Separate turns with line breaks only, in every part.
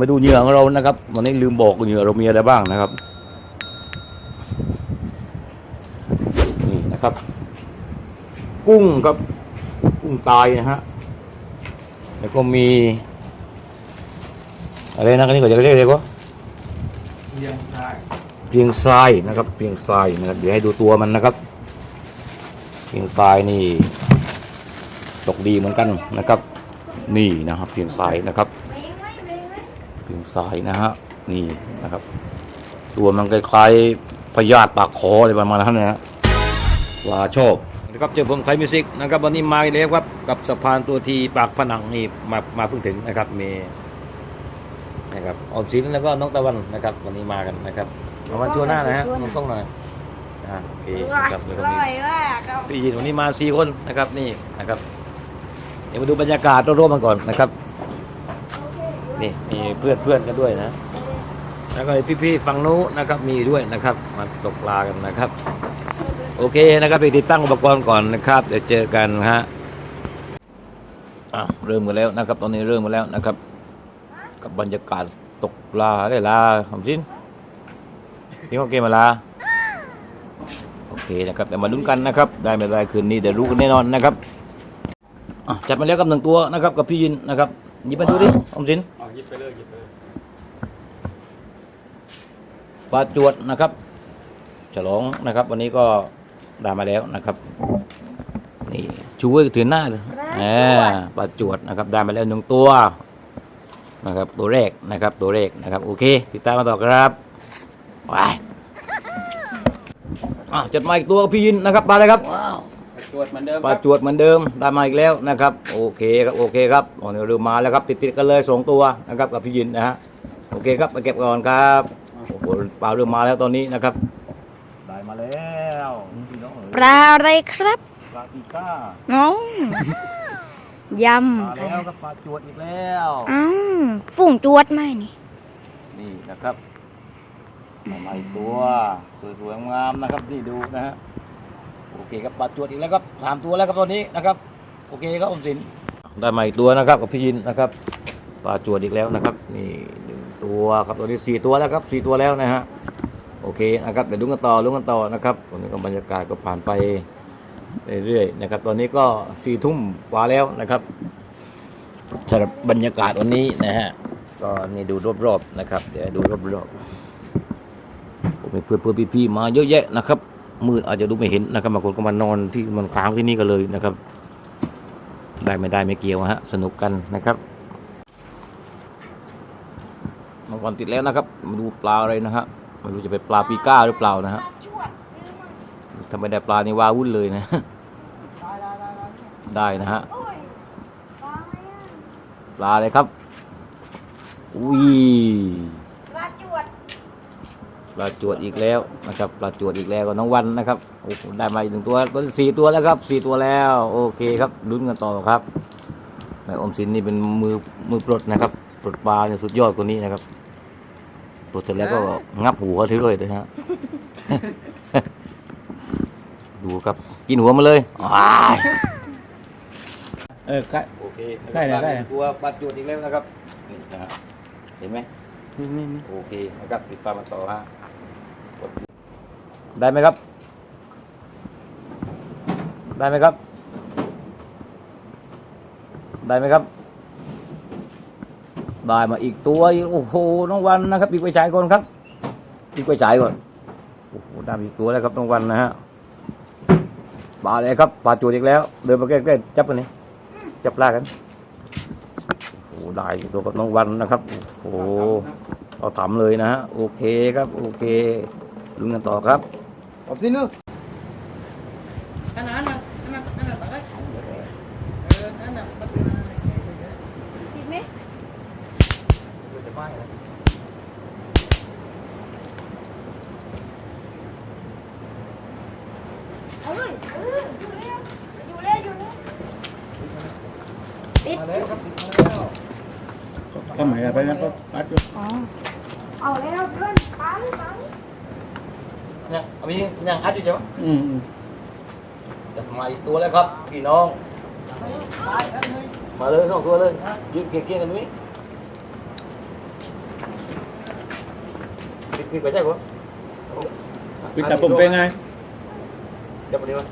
มาดูเหยื่อของเรานะครับวันนี้ลืมบอกเหยื่อเรามีอะไรบ้างนะครับนี่นะครับ กุ้งครับกุ้งตายนะฮะแล้วก็มีอะไรนะอันนี้เขาจะเรียกอะไรวะ
เลี้ยงได้
เพียงทรายนะครับเพียงทรายนะครับเดี๋ยวให้ดูตัวมันนะครับเพียงทรายนี่ตกดีเหมือนกันนะครับ นี่นะครับเพียงทรายนะครับ เพียงทรายนะฮะนี่นะครับ ตัวมันคล้ายๆพยาธิปากคออะไรประมาณนั้นนะฮะว่าชอบนะครับเจอผมไคมิวสิกนะครับวันนี้มาอีกแล้วครับกับสะพานตัวทีปากผนังนี่มามาเพิ่งถึงนะครับมีนะครับออมสินแล้วก็น้องตะวันนะครับ วันนี้มากันนะครับเอาวันชัวหน้านะฮะน้องต้องหน่อยอ่าโอเคนะครับแล้วก็มีพี่ยินวันนี้มาสี่คนนะครับนี่นะครับเดี๋ยวมาดูบรรยากาศรอบๆมันก่อนนะครับ นี่มีเพื่อนเพื่อนกันด้วยนะแล้วก็พี่ๆฝั่งนู้นนะครับมีด้วยนะครับมาตกปลากันนะครับ โอเคนะครับไปติดตั้งอุปกรณ์ก่อนนะครับเดี๋ยวเจอกันฮะอะเริ่มกันแล้วนะครับ ตอนนี้เริ่มกันแล้วนะครับ กับบรรยากาศตกปลาได้ลาคำสิ้นพี่เขาเกมมาลาโอเคนะครับเดี๋ยวมาลุ้นกันนะครับ ได้ไม่ได้คืนนี้เดี๋ยวรู้กันแน่นอนนะครับจัดมาแล้วกับหนึ่งตัวนะครับกับพี่ยินนะครับ หยิบมาดูดิออมสิน
เอาหยิบไปเลยหยิบไปเลย
ปลาจวดนะครับ ฉลองนะครับ วันนี้ก็ได้มาแล้วนะครับนี่ชูไว้ถือหน้าเลยแหมปลาจวดนะครับได้มาแล้วหนึ่งตัวนะครับ ตัวแรกนะครับ ตัวแรกนะครับ โอเค ติดตามมาต่อครับไปอะจัดมาอีกตัวกับพี่ยินนะครับปลาอะไรครับ
ตรวจเหมือนเดิม
ปลาจวดเหมือนเดิมได้มาอีกแล้วนะครับโอเคครับโอเคครับโอ้นี่เริ่มมาแล้วครับติดๆกันเลยสองตัวนะครับกับพี่ยินนะฮะโอเคครับไปเก็บก่อนครับโอ้โหปลาเริ่มมาแล้วตอนนี้นะครับได้มาแล้วพี่น้อง
ปลาอะไรครับ
ปลาปีก้า
น้องย
มาำแล้วครับปลาจวดอีกแล้ว
อ้าวฝูงจวดไหมนี่
นี่นะครับได้มาอีกตัวสวยๆงามๆนะครับนี่ดูนะฮะ โอเคครับปลาจวดอีกแล้วครับสามตัวแล้วครับตอนนี้นะครับ โอเคครับอมสินได้มาอีกตัวนะครับกับพี่ยินนะครับปลาจวดอีกแล้วนะครับ นี่หนึ่งตัวครับตัวนี้สี่ตัวแล้วครับสี่ตัวแล้วนะฮะโอเคนะครับเดี๋ยวลุ้นกันต่อลุ้นกันต่อนะครับวันนี้ก็บรรยากาศก็ผ่านไปเรื่อยๆนะครับ ตอนนี้ก็สี่ทุ่มกว่าแล้วนะครับสำหรับบรรยากาศวันนี้นะฮะก็นี่ดูรอบๆนะครับ เดี๋ยวดูรอบๆผมมีเพื่อนๆพี่ๆมาเยอะแยะนะครับ มืดอาจจะดูไม่เห็นนะครับบางคนก็มานอนที่มันค้างที่นี่กันเลยนะครับ ได้ไม่ได้ไม่เกี่ยวฮะสนุกกันนะครับมังกรติดแล้วนะครับมาดูปลาอะไรนะฮะไม่รู้จะเป็นปลาปีก้าหรือเปล่านะฮะถ้าไม่ได้ปลานี่ว้าวุ่นเลยนะ ได้นะฮะปลาอะไรครับอุ้ย
ปลาจวด
อีกแล้วนะครับปลาจวดอีกแล้วก็น้องวันนะครับโอ้โหได้มาอีกหนึ่งตัวตัวสี่ตัวแล้วครับสี่ตัวแล้วโอเคครับลุ้นกันต่อครับนายอมสินนี่เป็นมือมือปลดนะครับปลดปลาเนี่ยสุดยอดคนนี้นะครับปลดเสร็จแล้วก็งับหัวทีเลยนะฮะดูครับกินหัวมาเลยอ้าย
เออใกล้
โอเค
ได้เลยได้เลย
ตัวปลาจวดอีกแล้วนะครับนี่นะฮะเห็นไหม
นี่นี่นี่
โอเคนะครับติดตามมาต่อฮะกด ได้ไหมครับ ได้ไหมครับ ได้ไหมครับ ได้มาอีกตัวโอ้โหน้องวันนะครับ อีกไปฉายก่อนครับ อีกไปฉายก่อนโอ้โหได้อีกตัวแล้วครับน้องวันนะฮะปลาเลยครับปลาจูดอีกแล้ว เดินมาใกล้ๆจับกันนี่จับปลากันโอ้โหได้ตัวกับน้องวันนะครับโอ้โหเราทำเลยนะฮะโอเคครับ โอเค ลุ้นกันต่อครับ
เอาสิเนอะ
อันนั้นน่ะอันนั้นอันนั้นตักไอ้เอออันนั้นมันเป็นอะไร
ผิดไหมเอาเลยเอออยู่แล้วอยู่แล้วอยู่แล้วปิด
ก็หมายไปงั้นก็ปัดอยู่
อ๋อเอาแล้วเพื่อนปังปัง
เนี่ยมียังอัดอยู่ใช่ไหม
อืมอืม
จะมาอีกตัวแล้วครับพี่น้อง มาเลยสองตัวเลยยืนเกี่ยงๆกันนี้กินไปใช่ปะ
ปิดตาผมเป็นไง
จับมาดีวะ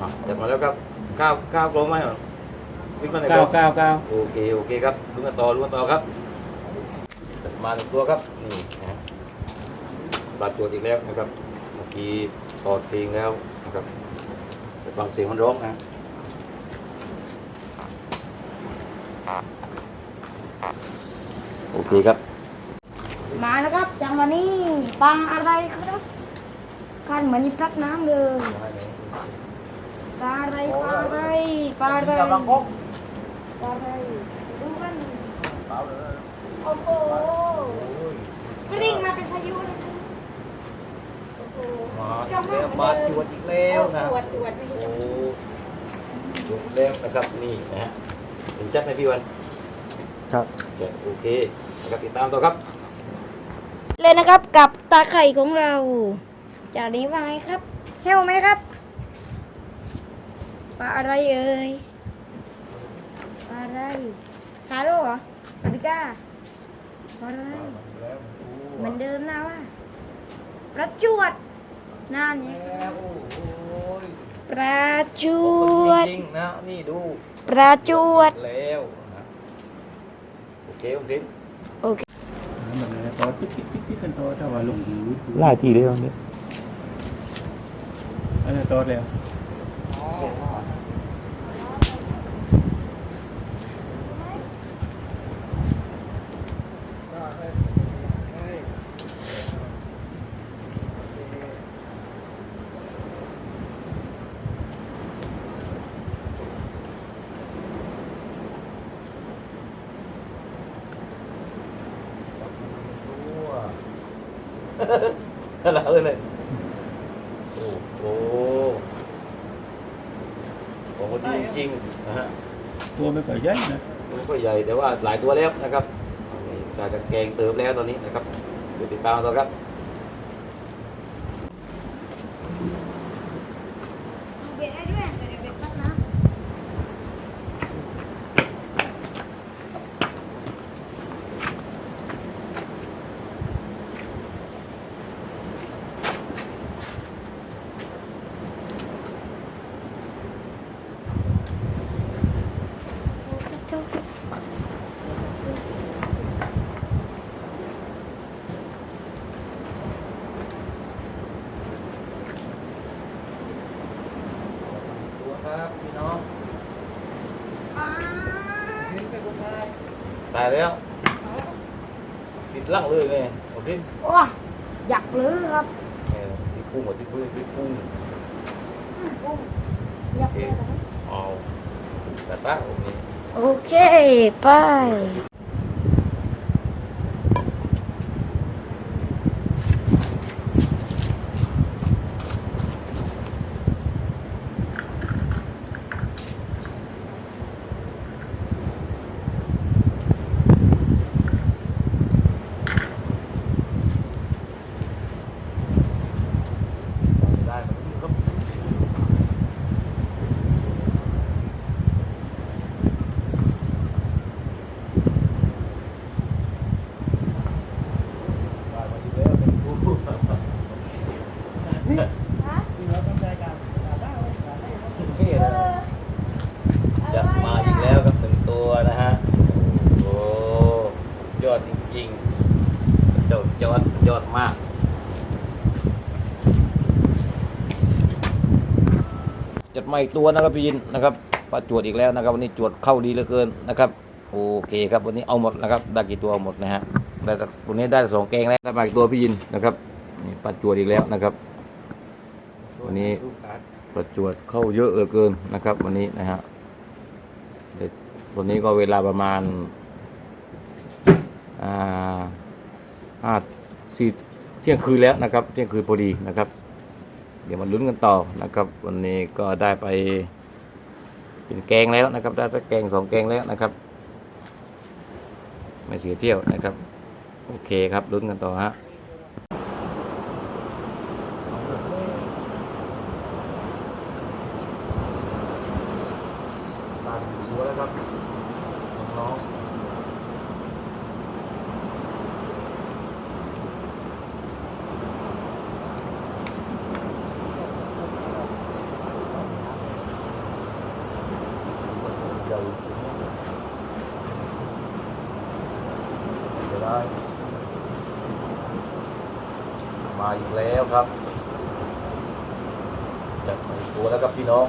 อะจับมาแล้วครับข้าวข้าวกลมไหมเหรอขึ้นมาไหน
ก้าวก้าวก้าว
โอเคโอเคครับลุ้นกันต่อลุ้นกันต่อครับจัดมาหนึ่งตัวครับนี่ นะฮะบาดตัวอีกแล้วนะครับ เมื่อกี้ตอดเพลงแล้วนะครับฟังเสียงมันร้องนะโอเคครับ
มาแล้วครับจังวะนี้ปลาอะไรครับคันเหมือนมีพลักน้ำเลยปลาอะไรปลาอะไรปลาอะไรปลาอะไรดูกันโอ้โหกริ่งมาเป็นพายุเลย
มาอีกแล้วมาตรวจอีกแล้วนะ
ตรวจตรวจไม่
โอ้
ใช่
ตรวจแล้วนะครับนี่นะฮะเห็นชัดไหมพี่วัน
ครับ
จะโอเคนะครับติดตามต่อครับ
เลยนะครับกับตาไข่ของเรา จากนี้ว่าไงครับเฮลไหมครับปลาอะไรเอ่ยปลาอะไรทาโร่เหรอปาปิก้าปลาอะไรเหมือนเดิมนะว่าประจวด นั่นไงประจวด
จริงๆนะนี่ดู
ประจวด
แล้วนะโอเคโอเค
มันอะไรต่อติ๊กติ๊กติ๊กติ๊กกันต่อถ้าว่าลงรูด
ไล่ทีเลยตรงนี้
อะไรต่อแล้ว
อะ ไรเลยโอ้โหของคนดีจริงๆนะฮะ
ตัวไม่ค่อยใหญ่นะ
ไม่ค่อยใหญ่แต่ว่าหลายตัวแล้วนะครับนี่กายเป็นแกงเติมแล้วตอนนี้นะครับเดี๋ยวติดตามต่อครับ
เบ็ดได้ด้วยแต่เดี๋ยวเบ็ดพัดนะ
ตัวครับพี่น้อง
อ่า
ตายแล้วติดล่างเลยไงโอเค
โอ้ยอยากลื้อครับ
เออติดพุ่งหมดติดพุ่งติดพุ่ง
โอ้ยอยากลื้อครับ
เอาแต่ตาโอเค
โอเค ไป
ได้ครับครับได้มาอีกแล้วเป็นผู้
ฮะ
นี่
เอ
นะ
อ
จะมาอีกแล้วครับหนึ่งตัวนะฮะ โอ้ยอดจริงๆเจ้ายอดยอดมาก จัด มาอีกตัวนะครับพี่ยินนะครับปลาจวดอีกแล้วนะครับ วันนี้จวดเข้าดีเหลือเกินนะครับ โอเคครับวันนี้เอาหมดนะครับได้กี่ตัวเอาหมดนะฮะได้สักวันนี้ได้สองแกงแล้วได้มาอีกตัวพี่ยินนะครับนี่ปลาจวดอีกแล้วนะครับ วันนี้ประจวดเข้าเยอะเหลือเกินนะครับ วันนี้นะฮะเดี๋ยววันนี้ก็เวลาประมาณอ่าห้าสี่เที่ยงคืนแล้วนะครับ เที่ยงคืนพอดีนะครับ เดี๋ยวมาลุ้นกันต่อนะครับ วันนี้ก็ได้ไปเป็นแกงแล้วนะครับ ได้ไปแกงสองแกงแล้วนะครับ ไม่เสียเที่ยวนะครับ โอเคครับลุ้นกันต่อฮะ จะได้ มาอีกแล้วครับจากตัวแล้วครับพี่น้อง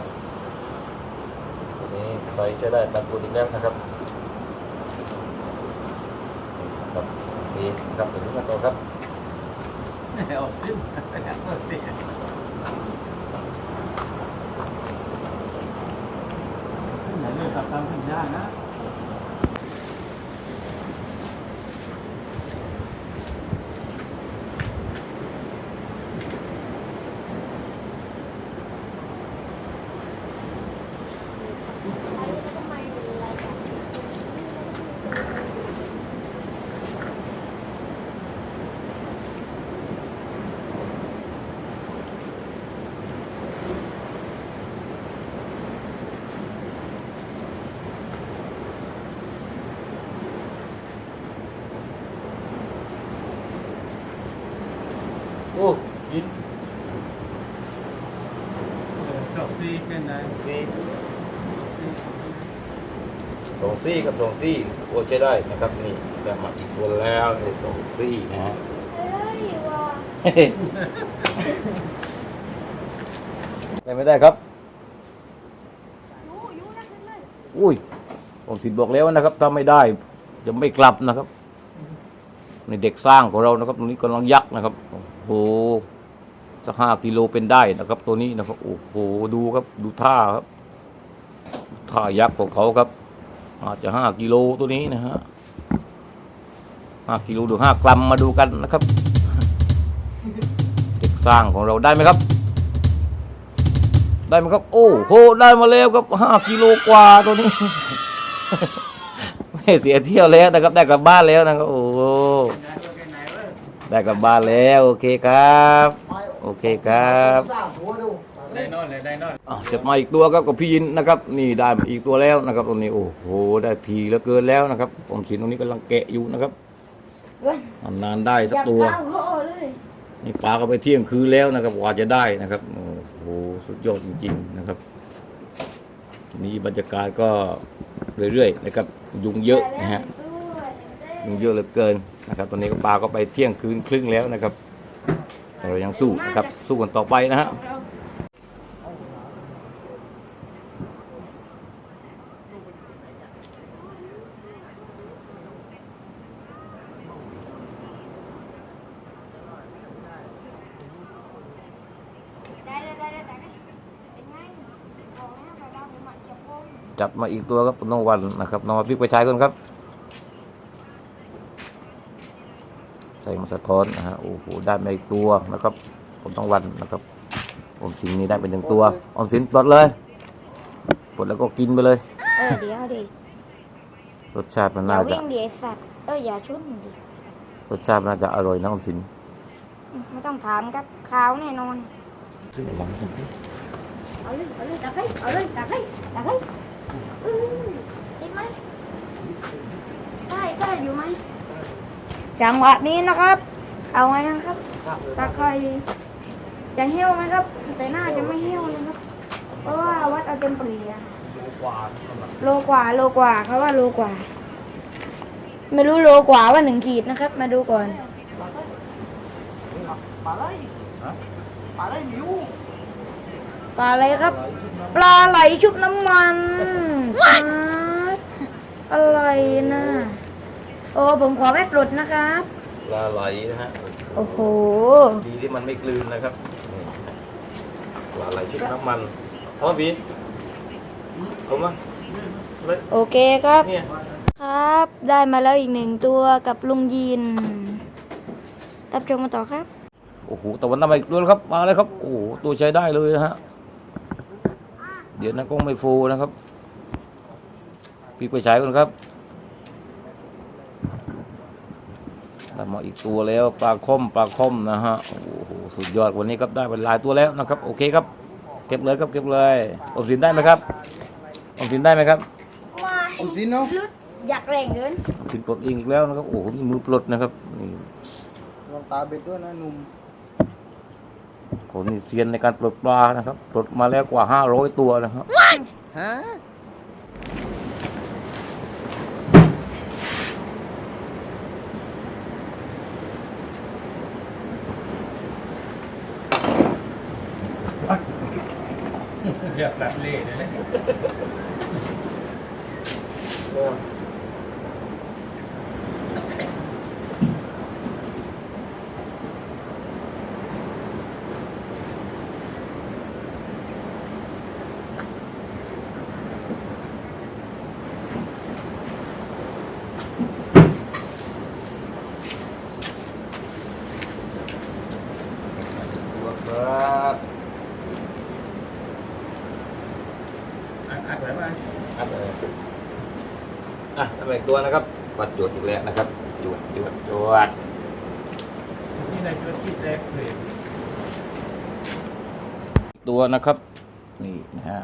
ตัวนี้ใส่จะได้ตัดตัวอีกแล้วนะครับครับดีครับถึงขั้นตอครับ
เอาขึ้น ได้นะ
โอ้ยิน
เออจบที่เป็นไง
ซี่สอง ซี่กับสองซี่โอ้ใช้ได้นะครับนี่ได้มาอีกตัวแล้วในสองซี่นะฮะ
เฮ้ยว่ะ
ได้ไม่ได้ครับ
ยูยูนะขึ้นเลย
อุ้ยผมสิทธิ์บอกแล้วนะครับถ้าไม่ได้จะไม่กลับนะครับในเด็กสร้างของเรานะครับตรงนี้กำลังยักษ์นะครับโอ้โหสักห้ากิโลเป็นได้นะครับ ตัวนี้นะครับโอ้โหดูครับ ดูท่าครับท่ายักษ์ของเขาครับ อาจจะห้ากิโลตัวนี้นะฮะห้ากิโลหรือห้ากรัมมาดูกันนะครับเด็กสร้างของเราได้ไหมครับ ได้ไหมครับ โอ้โหได้มาแล้วครับห้ากิโลกว่าตัวนี้ไม่เสียเที่ยวแล้วนะครับ ได้กลับบ้านแล้วนะครับโอ้
ไหนว่าแกไหนเว้ย
ได้กลับบ้านแล้ว โอเคครับ โอเคครับ
ได้นอนเลยได้นอน
อะจะมาอีกตัวครับกับพี่ยินนะครับ นี่ได้มาอีกตัวแล้วนะครับตรงนี้โอ้โหได้ทีแล้วเกินแล้วนะครับผมสินตรงนี้กำลังแกะอยู่นะครับ
เว้ย
นานๆได้สักตัว
อยากเข้าคอเลย
นี่ปลาก็ไปเที่ยงคืนแล้วนะครับกว่าจะได้นะครับโอ้โหสุดยอดจริง ๆนะครับ นี่บรรยากาศก็เรื่อยๆนะครับยุงเยอะนะฮะยุงเยอะเหลือเกินนะครับ ตอนนี้ก็ปลาก็ไปเที่ยงคืนครึ่งแล้วนะครับแต่เรายังสู้นะครับสู้กันต่อไปนะฮะ
ได้เลยได้เลยได้เลยเป็นไงของเนี่ยเราเราหมักเก็บพง
จับ มาอีกตัวครับน้องวันนะครับน้องมาพริกไปใช้กันครับ ใส่มาสะท้อนนะฮะโอ้โหได้มาอีกตัวนะครับผมต้องวันนะครับออมสินนี่ได้เป็นหนึ่งตัวออมสินปลดเลยปลดแล้วก็กินไปเลย
เออเดี๋ยวดิ
รสชาติมัน
อย่า
น่าจะ
วิ่งดิไอ้สัตว์เอออย่าชุนดิ
รสชาติมันน่าจะอร่อยนะออมสิน
ไม่ต้องถามครับขาวแน่นอนเอาเลยเอาเลยตักให้เอาเลยตักให้ตักให้ อือติดไหมได้ได้อยู่ไหมจังหวะนี้นะครับ เอาไงนะครับ ตะไคร้จะเหี้ยวไหมครับ แต่น่าจะไม่เหี้ยวนะครับ เพราะว่าวัดเอาเต็มเปลี่ยโลกว่าโลกว่าเขาว่าโลกว่า ไม่รู้โลกว่าว่าหนึ่งขีดนะครับ มาดูก่อน
ปลาไหลปลาไหลมิว
ปลาอะไรครับ ปลาไหลชุบน้ำมัน ปลาอะไรนะโอ้ผมขอไม่ปลดนะครับ
ปลาไหลนะฮะ
โอ้โห
ดีที่มันไม่กลืนนะครับนี่ปลาไหลชุบน้ำมันอ๋อพี่ผมว่าเลย
โอเคครับ
เนี่ย
ครับ ได้มาแล้วอีกหนึ่งตัวกับลุงยินรับชมมาต่อครับ
โอ้โหตะวันน้ำมาอีกตัวแล้วครับมาเลยครับ โอ้โหตัวใช้ได้เลยนะฮะเดี๋ยวนั้นกล้องไม่ฟูนะครับ พี่ไปใช้กันครับได้มาอีกตัวแล้วปลาคอมปลาคอมนะฮะ โอ้โห สุดยอดวันนี้ครับได้เป็นหลายตัวแล้วนะครับ โอเคครับ เก็บเลยครับเก็บเลยอมสินได้ไหมครับอมสินได้ไหมครับ
มา
อมสินเนาะ
ลุดอยากแรงเกิน
ออมสินปลดเองอีกแล้วนะครับ โอ้โหนี่มือปลดนะครับนี่
ลองตาเบ็ดด้วยนะหนุ่ม
คนนี่เซียนในการปลดปลานะครับ ปลดมาแล้วกว่า500ตัวนะครับ
ฮะ
เรียบเล่เลยนะ
ตัวครับ
อัดอัดไว้ไห ม
อัดเลยอะทำอีกตัวนะครับปัดจวดอีกแล้วนะครับจวดจวดจวด
นี่ในธุรกิจแรกเลย
ตัวนะครับ นี่นะฮะ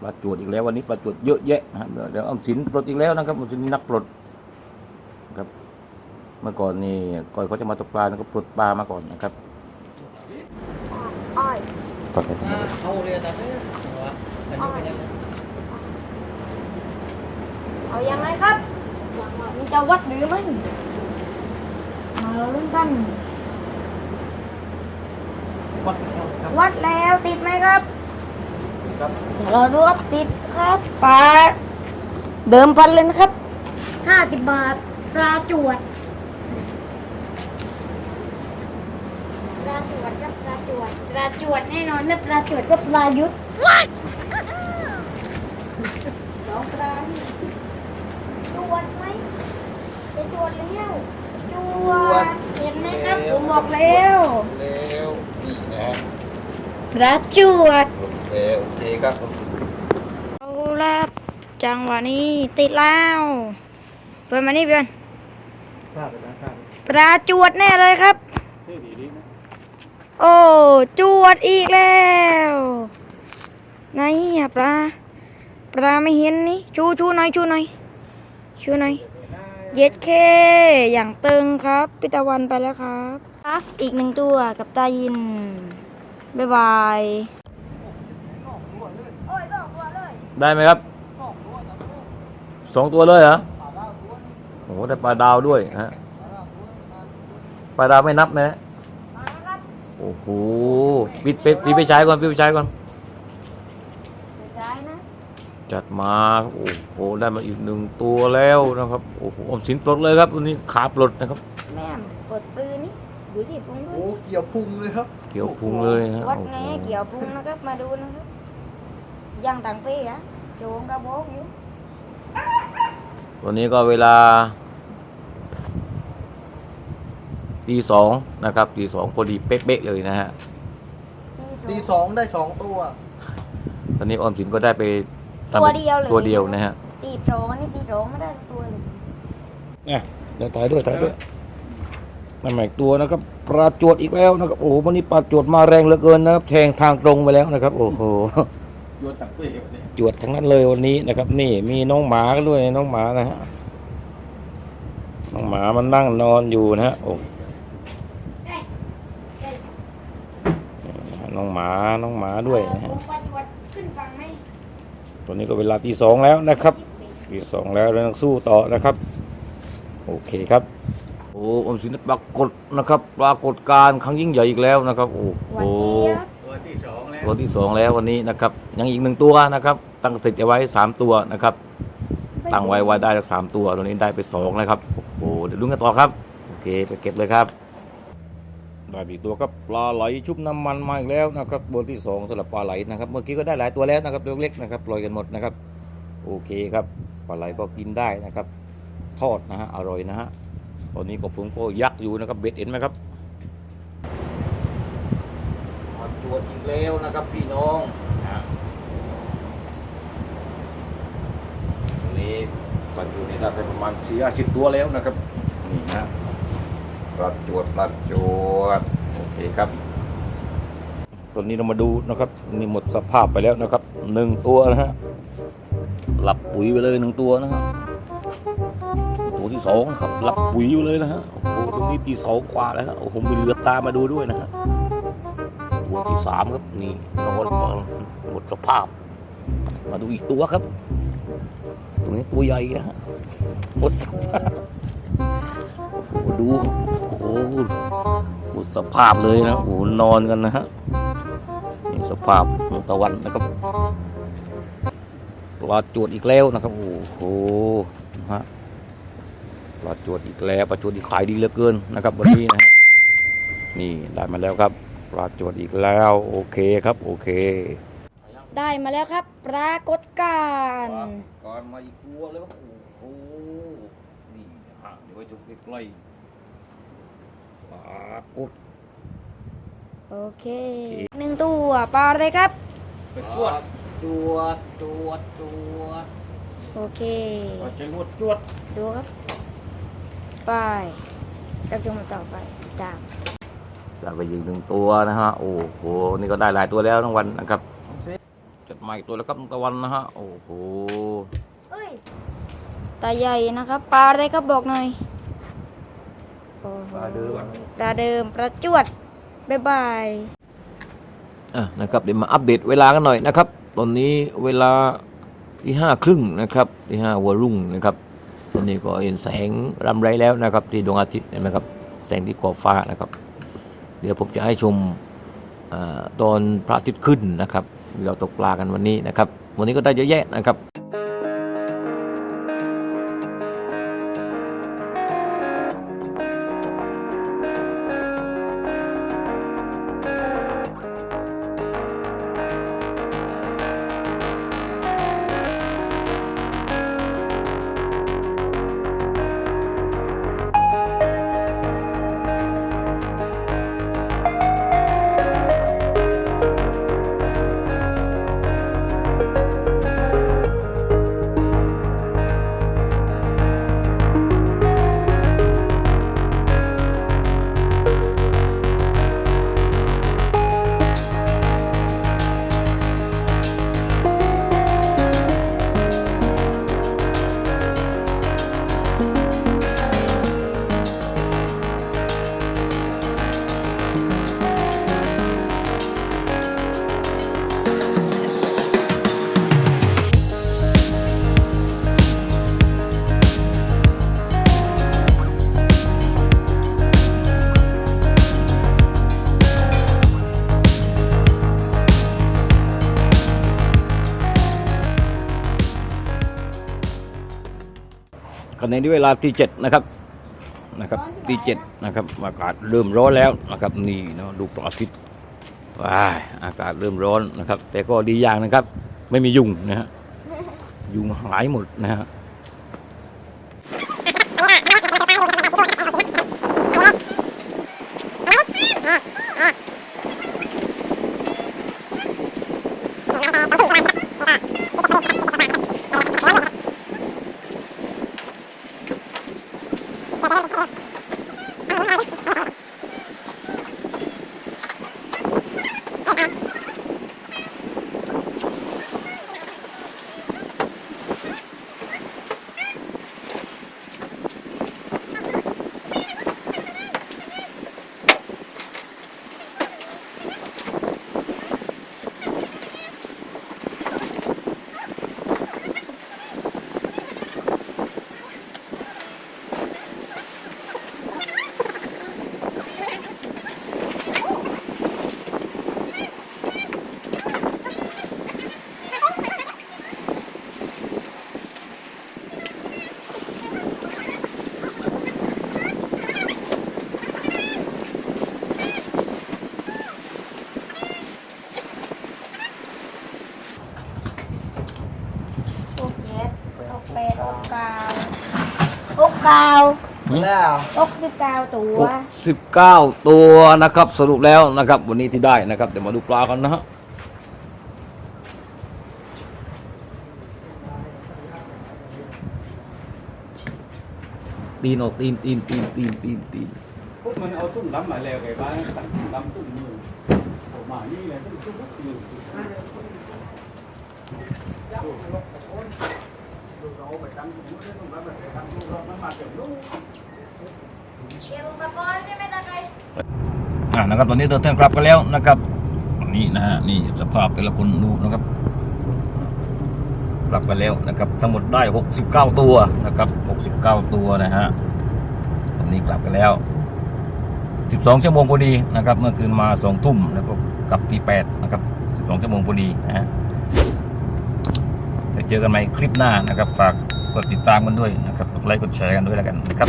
ปลาจวดอีกแล้ววันนี้ปลาจวดเยอะแยะนะฮะเดี๋ยวออมสินปลดอีกแล้วนะครับออมสินนักปลดครับ เมื่อก่อนนี่ก่อนเขาจะมาตกปลาก็ปลดปลามาก่อนนะครับ
อ้อย
ก่อนไป
อ่าเอาเรือตามนี้หัวอันนี้เป็นยังไง
เอายังไงครับมันจะวัดหรือไม่มาลุ้นกัน
วัดเอาครับ
วัดแล้วติดไหมครับ
ครับ
เราดูครับติดครับปลาเดิมพันเลยนะครับห้าสิบบาทปลาจวดปลาจวดครับปลาจวดปลาจวดแน่นอนนะปลาจวดก็ปลายุทธสองปลานี่ จวดไหมจะจวดแล้วจวดเห็นไหมครับ ผมบอกแล้ว
เร็วนี่นะฮะ
ปลาจวด
โอเคโอเคครับ
เอาละจังหวะนี้ติดแล้วเปิดมานี่เพื่อน
ปนะข้าป
ลาจวดแน่เลยครับ โอ้ จวดอีกแล้วไหนอะปลาปลาไม่เห็นนี่ ชูชูหน่อยชูหน่อย ชูหน่อยเย็ดเคอย่างตึงครับพิตาวันไปแล้วครับครับอีกหนึ่งตัวกับตายิน บ๊ายบายโอ้ยสองตัวเลย
ได้ไหมครับสองตัวเลยเหรอโอ้โหได้ปลาดาวด้วยฮะปลาดาวไม่นับนะ
มาแล้วครับ
โอ้โหปิดไปปิดไปใช้ก่อนปิดไปใช้ก่อน
เดี๋ยวย้ายนะ
จัดมาโอ้โหได้มาอีกหนึ่งตัวแล้วนะครับโอ้โหออมสินปลดเลยครับวันนี้ขาปลดนะครับ
แม่มกดปลือนี่ดูที่พุงด้ว
โอ้
ย
เกี่ยวพุงเลยครับ
เกี่ยวพุงเลยนะ
วัด
โอ้
ไง
โห
ให้เกี่ยวพุงนะครับมาดูนะครับยังต่างปีอะโจงกระโบกอยู่
วันนี้ก็เวลาตีสองนะครับตีสองพอดีเป๊ะๆเลยนะฮะ
ตีสองได้สองตัว
ตอนนี้ออมสินก็ได้ไปทำ
ตัวเดียวเลย
ตัวเดียวนะฮะ
ตีโปรงอันนี้ตีโปรงไม่ได้ตัวเลย
เนี่ยเดี๋ยวถ่ายด้วยถ่ายด้วยนั่นหมายตัวนะครับปลาจวดอีกแล้วนะครับโอ้โหวันนี้ปลาจวดมาแรงเหลือเกินนะครับแทงทางตรงไปแล้วนะครับ โอ้โห
โยนตักเปื่อยเนี่ย
จวดทั้งนั้นเลยวันนี้นะครับ นี่มีน้องหมาด้วยน้องหมานะฮะน้องหมามันนั่งนอนอยู่นะฮะโอ้น้องหมาน้องหมาด้วยนะฮะ ตอนนี้ก็เวลาตีสองแล้วนะครับตีสองแล้วเราต้องสู้ต่อนะครับ โอเคครับ โอ้อมสินปรากฏนะครับ ปรากฏการณ์ครั้งยิ่งใหญ่อีกแล้วนะครับ โอ้
หวั
โห
นดีครับ
ตัวที่สองแล้ว
ตัวที่สองแล้ววันนี้นะครับ ยังอีกหนึ่งตัวนะครับ ตั้งติดเอาไว้สามตัวนะครับ ตั้งไว้ว่าได้สักสามตัวตัวนี้ได้ไปสองนะครับ โอ้โหเดี๋ยวลุ้นกันต่อครับ โอเคไปเก็บเลยครับ ได้อีกตัวครับปลาไหลชุบน้ำมันมาอีกแล้วนะครับตัวที่สองสำหรับปลาไหลนะครับ เมื่อกี้ก็ได้หลายตัวแล้วนะครับตัวเล็กๆนะครับปล่อยกันหมดนะครับ โอเคครับปลาไหลก็กินได้นะครับ ทอดนะฮะอร่อยนะฮะตอนนี้ก็ผมก็ยักอยู่นะครับเบ็ดเห็นไหมครับมาตรวจอีกแล้วนะครับพี่น้องนะตอนนี้ปลาจูนี่ได้ไปประมาณสี่ห้าสิบตัวแล้วนะครับนี่นะ ปลาจวดปลาจวดโอเคครับตอนนี้เรามาดูนะครับนี่หมดสภาพไปแล้วนะครับหนึ่งตัวนะฮะหลับปุ๋ยไปเลยหนึ่งตัวนะครับตัวที่สองครับหลับปุ๋ยไปเลยนะฮะโอ้โหตรงนี้ตีสองกว่าแล้วครับโอ้โหมีเหลือตามาดูด้วยนะฮะตัวที่สามครับนี่นอนหมดสภาพ มาดูอีกตัวครับตัวนี้ตัวใหญ่นะฮะหมดสภาพ ดูโอ้โหสภาพเลยนะโอ้นอนกันนะฮะนี่สภาพตะวันนะครับปลาจวดอีกแล้วนะครับ โอ้โหนะฮะปลาจวดอีกแล้วปลาจวดอีกขายดีเหลือเกินนะครับวันนี้นะฮะนี่ได้มาแล้วครับปลาจวดอีกแล้วโอเคครับโอเค
ได้มาแล้วครับ ปรากฏการณ์
ก่อนมาอีกตัวแล้วครับโอ้โหนี่นะฮะเดี๋ยว ไว้ชมใกล้ๆปลากด
โอเค หนึ่งตัวปลาอะไรครับ
ไปจวด
จวดจวดจวด
โอเค
ก็จะรวดจวด
ดูครับไปแล้วจงมาต่อไปตาม
ได้ไปยิงหนึ่งตัวนะฮะ โอ้โห นี่ก็ได้หลายตัวแล้วทั้งวันนะครับจัดมาอีกตัวแล้วครับตะวันนะฮะ โอ้โห
เฮ้ย ตาใหญ่นะครับ ปลาอะไรครับบอกหน่อยโอ้โห
ปลาเดิม
ปลาเดิมปลาจวดบ๊ายบาย
อะนะครับเดี๋ยวมาอัปเดตเวลากันหน่อยนะครับ ตอนนี้เวลาที่ห้าครึ่งนะครับที่ห้าวัวรุ่งนะครับตอนนี้ก็เห็นแสงรำไรแล้วนะครับ ที่ดวงอาทิตย์เห็นไหมครับ แสงที่ขอบฟ้านะครับ เดี๋ยวผมจะให้ชมอาตอนพระอาทิตย์ขึ้นนะครับ เราตกปลากันวันนี้นะครับ วันนี้ก็ได้เยอะแยะนะครับ ในนี้เวลาตีเจ็ดนะครับนะครับตีเจ็ดนะครับอากาศเริ่มร้อนแล้วนะครับนี่เนาะดูพระอาทิตย์ว้ายอากาศเริ่มร้อนนะครับ แต่ก็ดีอย่างนะครับ ไม่มียุงนะฮะยุงหายหมดนะฮะ
หกเจ็ดหกแปดหกเก้าหกเก้า
แล้ว
หกสิบเก้าตัว
สิบเก้าตัวนะครับสรุปแล้วนะครับ วันนี้ที่ได้นะครับ เดี๋ยวมาดูปลากันนะฮะตีนออกตีนตีนตีนตีนตีนตีน
พวกมันเอาตุ้นล้ำมาแล้วไงบ้างตั้งล้ำตุ้นมือผมมานี่เลยตุ้นตุ้นอยู่
อ่านะครับตอนนี้เดินทางกลับกันแล้วนะครับนี่นะฮะนี่สภาพแต่ละคนดูนะครับกลับกันแล้วนะครับ ทั้งหมดได้ 69 ตัวนะครับ 69 ตัวนะฮะตอนนี้กลับกันแล้ว 12 ชั่วโมงพอดีนะครับ เมื่อคืนมา2ทุ่มแล้วก็กลับที่8นะครับสองชั่วโมงพอดีนะฮะเดี๋ยวเจอกันใหม่คลิปหน้านะครับ ฝากกดติดตามกันด้วยนะครับกดไลค์กดแชร์กันด้วยแล้วกันนะครับ